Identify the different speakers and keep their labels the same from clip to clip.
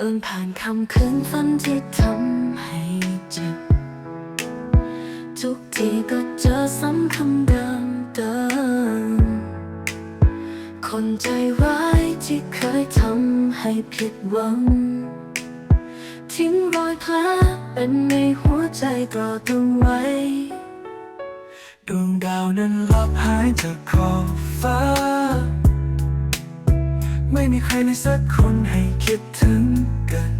Speaker 1: ินผ่านคำคืนฝันที่ทำให้เจ็บ ทุกทีก็เจอซ้ำคำเดิมเดิม คนใจร้ายที่เคยทำให้ผิดหวัง ทิ้งรอยแผลเป็นในหัวใจกอดเอไว้
Speaker 2: ดวงดาวนั้นลับหายจากขอบฟ้า ไม่มีใครเลยสักคนให้คิดถึงกัน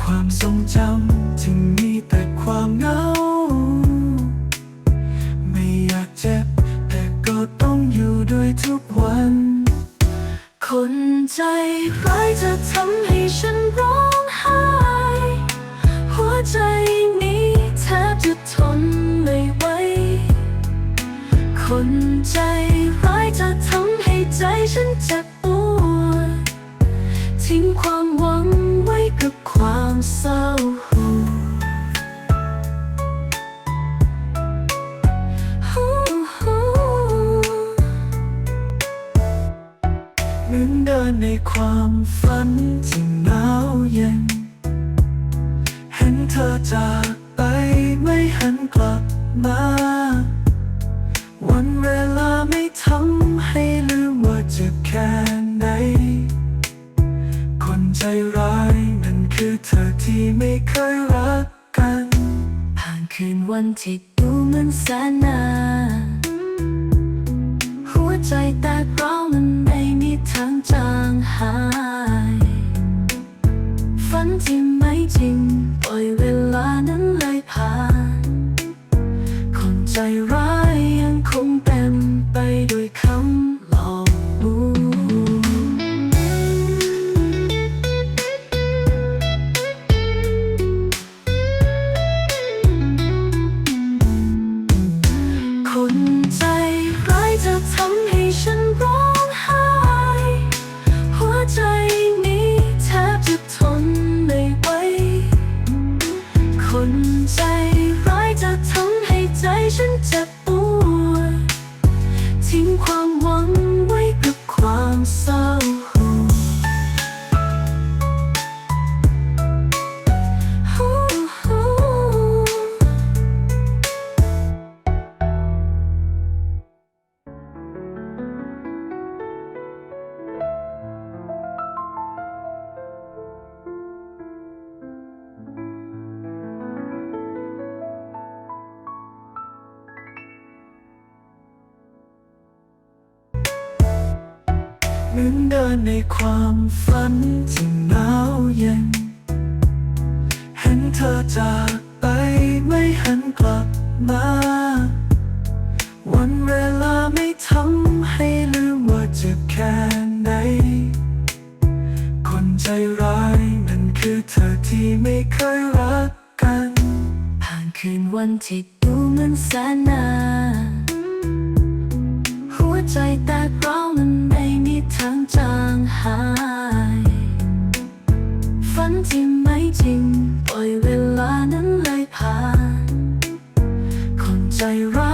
Speaker 2: ความทรงจำที่มีแต่ความเหงา ไม่อยากเจ็บ แต่ก็ต้องอยู่ด้วยทุกวัน
Speaker 1: คนใจร้ายจะทำให้ฉันร้อง เศร้าฮู้ฮู้
Speaker 2: เหมือนเดินในความฝันที่หนาวเย็น เห็นเธอจากไปไม่หันกลับมา วันที่
Speaker 1: ดูเหมือนแสนนานหัวใจแตกร้าวมันไม่มีทางจางหาย ฝันที่ไม่จริงปล่อยเวลานั้นเลยผ่านคนใจร้าย ฉันจะ หมื
Speaker 2: อนเดินในความฝันที่หนาวเย็น เห็นเธอจากไปไม่หันกลับมา วันเวลาไม่ทำให้ลืมว่าเจ็บแค่ไหน คนใจร้ายนั่นคือเธอที่ไม่เคยรักกัน
Speaker 1: ผ่านคืนวันที่ดูเหมือนแสนนาน ที่ไม่จริง ปล่อยเวลานั้นเลยผ่านคนใจร้าย